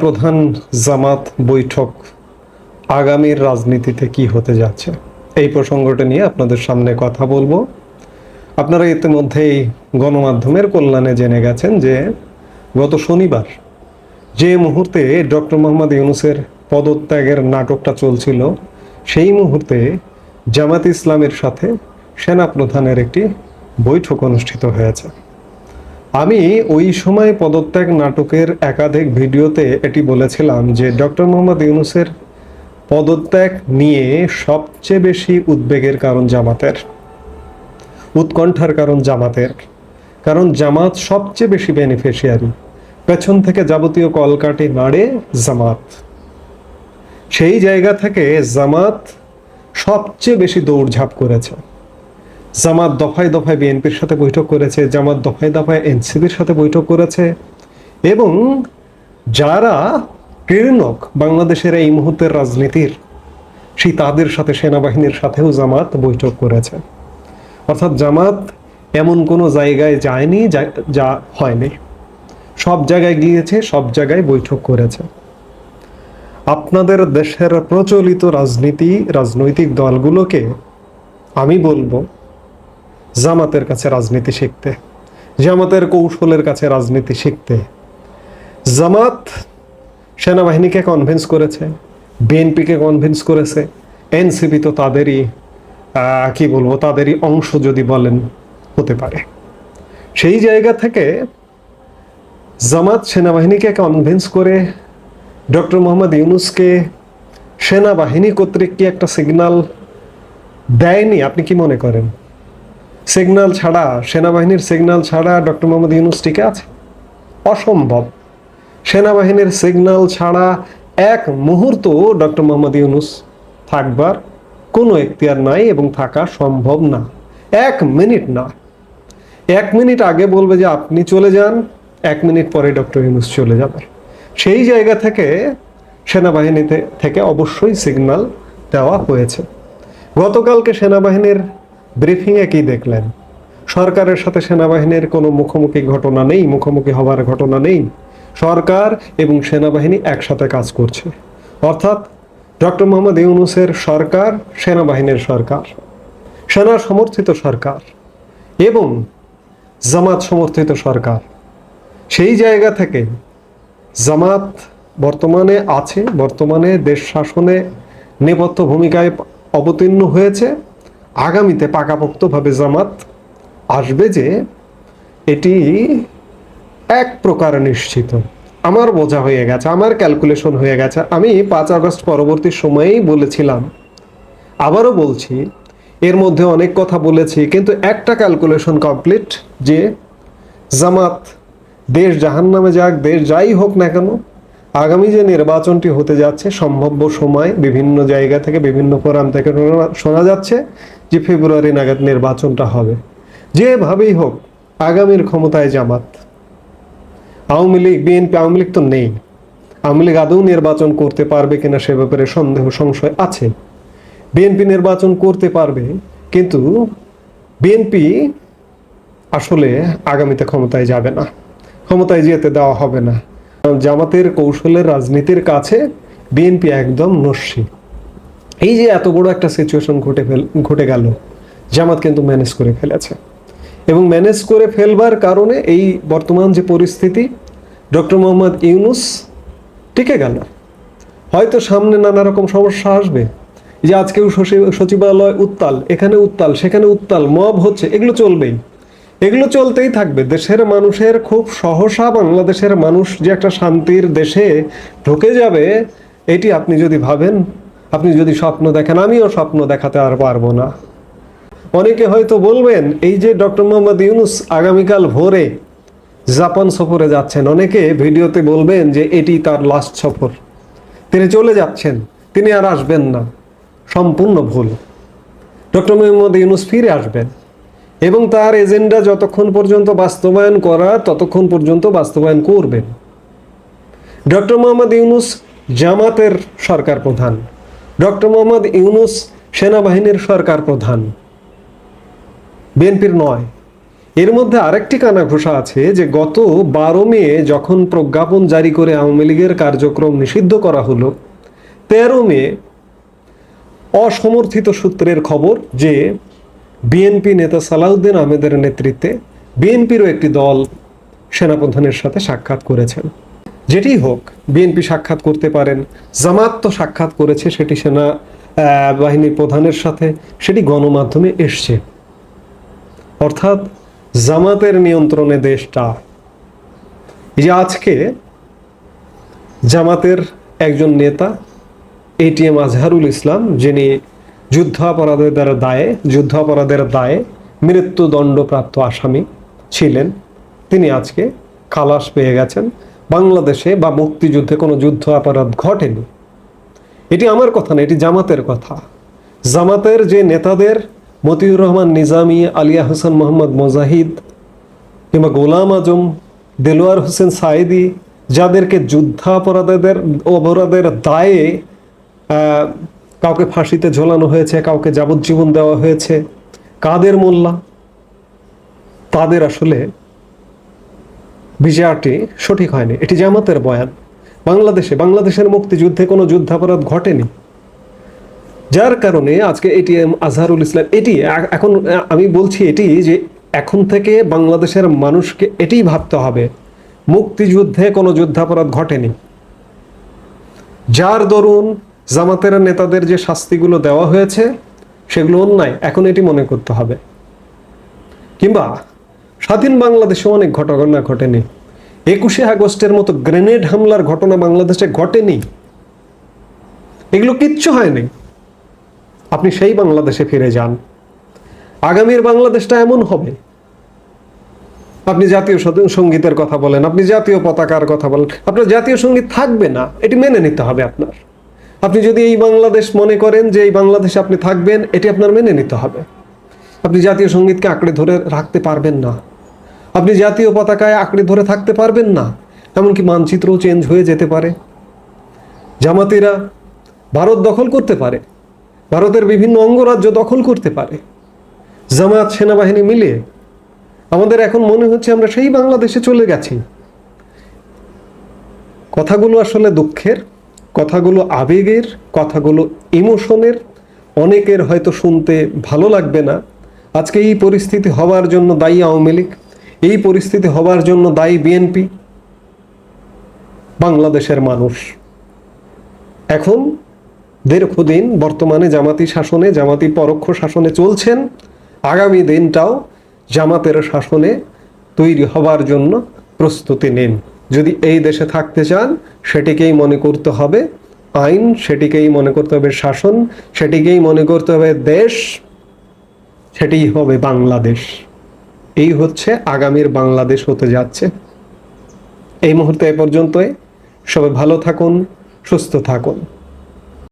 প্রধান জামাত বৈঠক আগামীর রাজনীতিতে কি হতে যাচ্ছে? এই প্রসঙ্গটা নিয়ে আপনাদের সামনে কথা বলব। আপনারা ইতিমধ্যেই গণমাধ্যমের কল্যাণে জেনে গেছেন যে গত শনিবার যে মুহূর্তে ডক্টর মোহাম্মদ ইউনুসের পদত্যাগের নাটকটা চলছিল, সেই মুহূর্তে জামাত ইসলামের সাথে সেনাপ্রধানের একটি বৈঠক অনুষ্ঠিত হয়েছে। আমি ওই সময় পদত্যাগ নাটকের একাধিক ভিডিওতে এটি বলেছিলাম যে ডক্টর মোহাম্মদ ইউনুসের পদত্যাগ নিয়ে সবচেয়ে বেশি উদ্বেগের কারণ জামাতের, উৎকণ্ঠার কারণ জামাতের। কারণ জামাত সবচেয়ে বেশি বেনিফিশিয়ারি পেছন থেকে যাবতীয় কলকাটি নাড়ে জামাত। সেই জায়গা থেকে জামাত সবচেয়ে বেশি দৌড়ঝাঁপ করেছে। জামাত দফায় দফায় বিএনপির সাথে বৈঠক করেছে, জামাত দফায় দফায় এনসিপির সাথে বৈঠক করেছে এবং যারা প্রেরণক বাংলাদেশের এই মুহূর্তের রাজনীতির, সেই তাদের সাথে সেনাবাহিনীর সাথেও জামাত বৈঠক করেছে। অর্থাৎ জামাত এমন কোনো জায়গায় যায়নি, যা- হয়নি। সব জায়গায় গিয়েছে, সব জায়গায় বৈঠক করেছে। আপনাদের দেশের প্রচলিত রাজনীতি, রাজনৈতিক দলগুলোকে আমি বলব জামাতের কাছে রাজনীতি শিখতে, জামাতের কৌশলের কাছে রাজনীতি শিখতে। জামাত সেনাবাহিনীকে কনভিন্স করেছে, বিএনপিকে কনভিন্স করেছে, এনসিপি তো তাদেরই কি বলব, তাদেরই অংশ যদি বলেন, হতে পারে। সেই জায়গা থেকে জামাত সেনাবাহিনীকে কনভিন্স করে ডক্টর মোহাম্মদ ইউনুসকে সেনাবাহিনী কর্তৃক কি একটা সিগন্যাল দেয়নি? আপনি কি মনে করেন? সিগন্যাল ছাড়া, সেনাবাহিনীর সিগন্যাল ছাড়া ডক্টর মোহাম্মদ ইউনুস টিকে আছে? অসম্ভব। সেনাবাহিনীর সিগন্যাল ছাড়া এক মুহূর্ত ডক্টর মোহাম্মদ ইউনুস থাকবার কোনো এখতিয়ার নাই এবং থাকা সম্ভব না। এক মিনিট না। এক মিনিট আগে বলবে যে আপনি চলে যান, এক মিনিট পরে ডক্টর ইউনুস চলে যাবে সেই জায়গা থেকে সেনাবাহিনীতে থেকে অবশ্যই সিগন্যাল দেওয়া হয়েছে। গতকালকে সেনাবাহিনীর ব্রিফিংয়ে কি দেখলেন? সরকারের সাথে সেনাবাহিনীর কোনো মুখোমুখি ঘটনা নেই, মুখোমুখি হবার ঘটনা নেই। সরকার এবং সেনাবাহিনী একসাথে কাজ করছে। অর্থাৎ ডক্টর মোহাম্মদ ইউনুসের সরকার, সেনাবাহিনীর সরকার, সেনা সমর্থিত সরকার এবং জামাত সমর্থিত সরকার। সেই জায়গা থেকে জামাত বর্তমানে আছে, বর্তমানে দেশ শাসনে নেপথ্য ভূমিকায় অবতীর্ণ হয়েছে। আগামীতে পাকাপোক্তভাবে জামাত আসবে যে এটি এক প্রকার নিশ্চিত। আমার বোঝা হয়ে গেছে, আমার ক্যালকুলেশন হয়ে গেছে। আমি পাঁচ আগস্ট পরবর্তী সময়েই বলেছিলাম, আবারও বলছি, এর মধ্যে অনেক কথা বলেছি, কিন্তু একটা ক্যালকুলেশন কমপ্লিট যে জামাত দেশ জাহান্নামে যাক, দেশ যাই হোক না কেন আগামী যে নির্বাচনটি হতে যাচ্ছে, সম্ভাব্য সময় বিভিন্ন জায়গা থেকে বিভিন্ন ফোরাম থেকে শোনা- যাচ্ছে যে ফেব্রুয়ারি নাগাদ নির্বাচনটা হবে। যেভাবেই হোক, আগামীর ক্ষমতায় জামাত। আওয়ামী লীগ, বিএনপি, আওয়ামী লীগ তো নেই। আওয়ামী লীগ আদৌ নির্বাচন করতে পারবে কিনা সে ব্যাপারে সন্দেহ, সংশয় আছে। বিএনপি নির্বাচন করতে পারবে, কিন্তু বিএনপি আসলে আগামীতে ক্ষমতায় যাবে না। ক্ষমতায় যেতে দেওয়া হবে না। জামাতের কৌশলের রাজনীতির কাছে বিএনপি একদম নস্যি। এই যে এত বড় একটা সিচুয়েশন ঘটে ফেল ঘটে গেল, জামাত কিন্তু ম্যানেজ করে ফেলেছে। এবং ম্যানেজ করে ফেলবার কারণে এই বর্তমান যে পরিস্থিতি ডক্টর মোহাম্মদ ইউনুস টিকে গেল। হয়তো সামনে নানা রকম সমস্যা আসবে। যে আজকেও সচিব- সচিবালয় উত্তাল, এখানে উত্তাল, সেখানে উত্তাল, মব হচ্ছে, এগুলো চলবেই। এগুলো চলতেই থাকবে। দেশের মানুষের খুব সহসা বাংলাদেশের মানুষ যে একটা শান্তির দেশে ঢুকে যাবে, এটি আপনি যদি ভাবেন, আপনি যদি স্বপ্ন দেখেন, আমিও স্বপ্ন দেখাতে আর পারব না। অনেকে হয়তো বলবেন, এই যে ডক্টর মোহাম্মদ ইউনুস আগামীকাল ভোরে জাপান সফরে যাচ্ছেন। অনেকে ভিডিওতে বলবেন যে এটি তার লাস্ট সফর। তিনি চলে যাচ্ছেন, তিনি আর আসবেন না। সম্পূর্ণ ভুল। ডক্টর মোহাম্মদ ইউনুস ফিরে আসবেন। এবং তার এজেন্ডা যতক্ষণ পর্যন্ত বাস্তবায়ন করা, ততক্ষণ পর্যন্ত বাস্তবায়ন করবেন ডক্টর মোহাম্মদ ইউনুস জামাতের সরকার প্রধান। ডক্টর মোহাম্মদ ইউনুস সেনাবাহিনীর সরকার প্রধান। বিএনপির নয়। এর মধ্যে আরেকটি কানাঘোষা আছে যে, গত বারো মে যখন প্রজ্ঞাপন জারি করে আওয়ামী লীগের কার্যক্রম নিষিদ্ধ করা হলো, তেরো মে অসমর্থিত সূত্রের খবর যে বিএনপি নেতা সালাউদ্দিন আহমেদের নেতৃত্বে বিএনপিরও একটি দল সেনাপ্রধানের সাথে সাক্ষাৎ করেছেন। যেটি হোক বিএনপি সাক্ষাৎ করতে পারেন জামাত তো সাক্ষাৎ করেছে সেটি সেনা আহ, বাহিনীর প্রধানের সাথে সেটি গণমাধ্যমে এসছে। অর্থাৎ জামাতের নিয়ন্ত্রণে দেশটা। যে আজকে জামাতের একজন নেতা এটিএম আজহারুল ইসলাম যিনি যুদ্ধাপরাধের দ্বারা দায়ে, যুদ্ধাপরাধের দায়ে মৃত্যুদণ্ডপ্রাপ্ত আসামি ছিলেন। তিনি আজকে খালাস পেয়ে গেছেন। বাংলাদেশে বা মুক্তিযুদ্ধে কোনো যুদ্ধ অপরাধ ঘটেনি। এটি আমার কথা না, এটি জামাতের কথা। জামাতের যে নেতাদের মতিউর রহমান, নিজামী, আলিয়া হোসেন মোহাম্মদ মোজাহিদ কিংবা গোলাম আজম, দেলোয়ার হোসেন সাইদি যাদেরকে যুদ্ধাপরাধীদের অপরাধের দায়ে কাউকে ফাঁসিতে ঝোলানো হয়েছে, কাউকে যাবজ্জীবন দেওয়া হয়েছে। কাদের মোল্লা? তাদের আসলে বিচারটি সঠিক হয়নি। এটি জামাতের বয়ান। বাংলাদেশে, বাংলাদেশের মুক্তিযুদ্ধে কোনো যুদ্ধাপরাধ ঘটেনি। যার কারণে আজকে এটিএম আজহারুল ইসলাম, এটি এখন আমি বলছি এটি যে এখন থেকে বাংলাদেশের মানুষকে এটিই ভাবতে হবে, মুক্তিযুদ্ধে কোনো যুদ্ধাপরাধ ঘটেনি। যার দরুন জামাতের নেতাদের যে শাস্তিগুলো দেওয়া হয়েছে, সেগুলো অন্যায়। এখন এটি মনে করতে হবে। কিংবা স্বাধীন বাংলাদেশে অনেক ঘটনা ঘটেনি। একুশে আগস্টের মতো গ্রেনেড হামলার ঘটনা বাংলাদেশে ঘটেনি। এগুলো কিচ্ছু হয়নি। আপনি সেই বাংলাদেশে ফিরে যান। আগামীর বাংলাদেশটা এমন হবে। আপনি জাতীয় সঙ্গীতের কথা বলেন, আপনি জাতীয় পতাকার কথা বলেন, আপনার জাতীয় সংগীত থাকবে না। এটি মেনে নিতে হবে আপনার আপনি যদি এই বাংলাদেশ মনে করেন যে এই বাংলাদেশে আপনি থাকবেন, এটি আপনার মেনে নিতে হবে। আপনি জাতীয় সঙ্গীতকে আঁকড়ে ধরে রাখতে পারবেন না। আপনি জাতীয় পতাকায় আঁকড়ে ধরে থাকতে পারবেন না, এমনকি মানচিত্রও চেঞ্জ হয়ে যেতে পারে। জামাতিরা ভারত দখল করতে পারে, ভারতের বিভিন্ন অঙ্গরাজ্য দখল করতে পারে। জামাত সেনাবাহিনী মিলিয়ে আমাদের এখন মনে হচ্ছে আমরা সেই বাংলাদেশে চলে গেছি। কথাগুলো আসলে দুঃখের। কথাগুলো আবেগের, কথাগুলো ইমোশনের অনেকের হয়তো শুনতে ভালো লাগবে না। আজকে এই পরিস্থিতি হওয়ার জন্য দায়ী আওয়ামী লীগ, এই পরিস্থিতি হওয়ার জন্য দায়ী বিএনপি, বাংলাদেশের মানুষ। এখন দীর্ঘদিন বর্তমানে জামাতি শাসনে, জামাতি পরোক্ষ শাসনে চলছেন। আগামী দিনটাও জামাতের শাসনে তৈরি হবার জন্য প্রস্তুতি নিন। যদি এই দেশে থাকতে চান, সেটিকেই মনে করতে হবে আইন, সেটিকেই মনে করতে হবে শাসন, সেটিকেই মনে করতে হবে দেশ, সেটিই হবে বাংলাদেশ। এই হচ্ছে আগামীর বাংলাদেশ হতে যাচ্ছে। এই মুহূর্তে এ পর্যন্তই। সবাই ভালো থাকুন, সুস্থ থাকুন।